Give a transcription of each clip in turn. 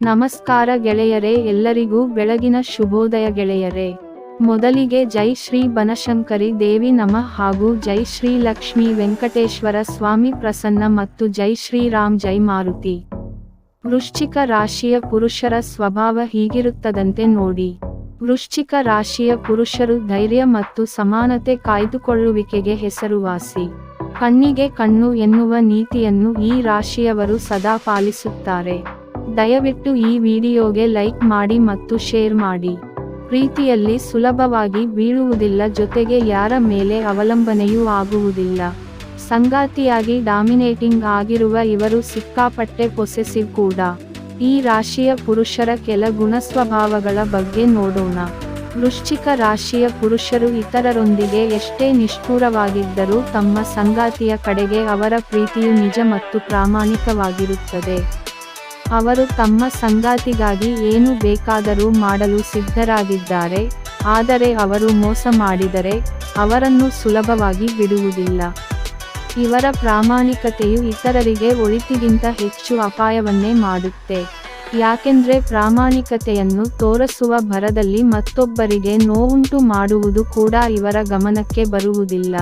ನಮಸ್ಕಾರ ಗೆಳೆಯರೇ, ಎಲ್ಲರಿಗೂ ಬೆಳಗಿನ ಶುಭೋದಯ ಗೆಳೆಯರೇ. ಮೊದಲಿಗೆ ಜೈ ಶ್ರೀ ಬನಶಂಕರಿ ದೇವಿ ನಮ ಹಾಗೂ ಜೈ ಶ್ರೀ ಲಕ್ಷ್ಮೀ ವೆಂಕಟೇಶ್ವರ ಸ್ವಾಮಿ ಪ್ರಸನ್ನ ಮತ್ತು ಜೈ ಶ್ರೀರಾಮ್ ಜೈ ಮಾರುತಿ. ವೃಶ್ಚಿಕ ರಾಶಿಯ ಪುರುಷರ ಸ್ವಭಾವ ಹೀಗಿರುತ್ತದಂತೆ ನೋಡಿ. ವೃಶ್ಚಿಕ ರಾಶಿಯ ಪುರುಷರು ಧೈರ್ಯ ಮತ್ತು ಸಮಾನತೆ ಕಾಯ್ದುಕೊಳ್ಳುವಿಕೆಗೆ ಹೆಸರುವಾಸಿ. ಕಣ್ಣಿಗೆ ಕಣ್ಣು ಎನ್ನುವ ನೀತಿಯನ್ನು ಈ ರಾಶಿಯವರು ಸದಾ ಪಾಲಿಸುತ್ತಾರೆ. ದಯವಿಟ್ಟು ಈ ವಿಡಿಯೋಗೆ ಲೈಕ್ ಮಾಡಿ ಮತ್ತು ಶೇರ್ ಮಾಡಿ. ಪ್ರೀತಿಯಲ್ಲಿ ಸುಲಭವಾಗಿ ಬೀಳುವುದಿಲ್ಲ, ಜೊತೆಗೆ ಯಾರ ಮೇಲೆ ಅವಲಂಬನೆಯೂ ಆಗುವುದಿಲ್ಲ. ಸಂಗಾತಿಯಾಗಿ ಡಾಮಿನೇಟಿಂಗ್ ಆಗಿರುವ ಇವರು ಸಿಕ್ಕಾಪಟ್ಟೆ ಪೊಸೆಸಿವ್ ಕೂಡ. ಈ ರಾಶಿಯ ಪುರುಷರ ಕೆಲ ಗುಣಸ್ವಭಾವಗಳ ಬಗ್ಗೆ ನೋಡೋಣ. ವೃಶ್ಚಿಕ ರಾಶಿಯ ಪುರುಷರು ಇತರರೊಂದಿಗೆ ಎಷ್ಟೇ ನಿಷ್ಠೂರವಾಗಿದ್ದರೂ ತಮ್ಮ ಸಂಗಾತಿಯ ಕಡೆಗೆ ಅವರ ಪ್ರೀತಿಯು ನಿಜ ಮತ್ತು ಪ್ರಾಮಾಣಿಕವಾಗಿರುತ್ತದೆ. ಅವರು ತಮ್ಮ ಸಂಗಾತಿಗಾಗಿ ಏನು ಬೇಕಾದರೂ ಮಾಡಲು ಸಿದ್ಧರಾಗಿದ್ದಾರೆ, ಆದರೆ ಅವರು ಮೋಸ ಮಾಡಿದರೆ ಅವರನ್ನು ಸುಲಭವಾಗಿ ಬಿಡುವುದಿಲ್ಲ. ಇವರ ಪ್ರಾಮಾಣಿಕತೆಯು ಇತರರಿಗೆ ಒಳಿತಿಗಿಂತ ಹೆಚ್ಚು ಅಪಾಯವನ್ನೇ ಮಾಡುತ್ತೆ. ಯಾಕೆಂದ್ರೆ ಪ್ರಾಮಾಣಿಕತೆಯನ್ನು ತೋರಿಸುವ ಭರದಲ್ಲಿ ಮತ್ತೊಬ್ಬರಿಗೆ ನೋವುಂಟು ಮಾಡುವುದು ಕೂಡ ಇವರ ಗಮನಕ್ಕೆ ಬರುವುದಿಲ್ಲ.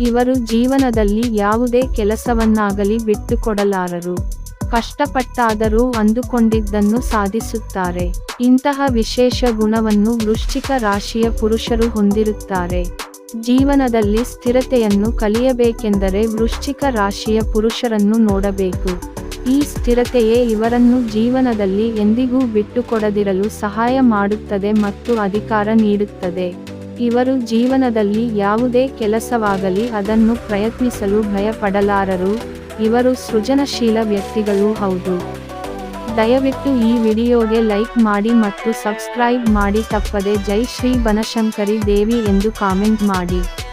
ಇವರು ಜೀವನದಲ್ಲಿ ಯಾವುದೇ ಕೆಲಸವನ್ನಾಗಲಿ ಬಿಟ್ಟುಕೊಡಲಾರರು. ಕಷ್ಟಪಟ್ಟಾದರೂ ಅಂದುಕೊಂಡಿದ್ದನ್ನು ಸಾಧಿಸುತ್ತಾರೆ. ಇಂತಹ ವಿಶೇಷ ಗುಣವನ್ನು ವೃಶ್ಚಿಕ ರಾಶಿಯ ಪುರುಷರು ಹೊಂದಿರುತ್ತಾರೆ. ಜೀವನದಲ್ಲಿ ಸ್ಥಿರತೆಯನ್ನು ಕಲಿಯಬೇಕೆಂದರೆ ವೃಶ್ಚಿಕ ರಾಶಿಯ ಪುರುಷರನ್ನು ನೋಡಬೇಕು. ಈ ಸ್ಥಿರತೆಯೇ ಇವರನ್ನು ಜೀವನದಲ್ಲಿ ಎಂದಿಗೂ ಬಿಟ್ಟುಕೊಡದಿರಲು ಸಹಾಯ ಮಾಡುತ್ತದೆ ಮತ್ತು ಅಧಿಕಾರ ನೀಡುತ್ತದೆ. ಇವರು ಜೀವನದಲ್ಲಿ ಯಾವುದೇ ಕೆಲಸವಾಗಲಿ ಅದನ್ನು ಪ್ರಯತ್ನಿಸಲು ಭಯಪಡಲಾರರು. ಇವರು ಸೃಜನಶೀಲ ವ್ಯಕ್ತಿಗಳೂ, ಹೌದು. ದಯವಿಟ್ಟು ಈ ವಿಡಿಯೋಗೆ ಲೈಕ್ ಮಾಡಿ ಮತ್ತು ಸಬ್ಸ್ಕ್ರೈಬ್ ಮಾಡಿ ತಪ್ಪದೆ ಜೈ ಶ್ರೀ ಬನಶಂಕರಿ ದೇವಿ ಎಂದು ಕಾಮೆಂಟ್ ಮಾಡಿ.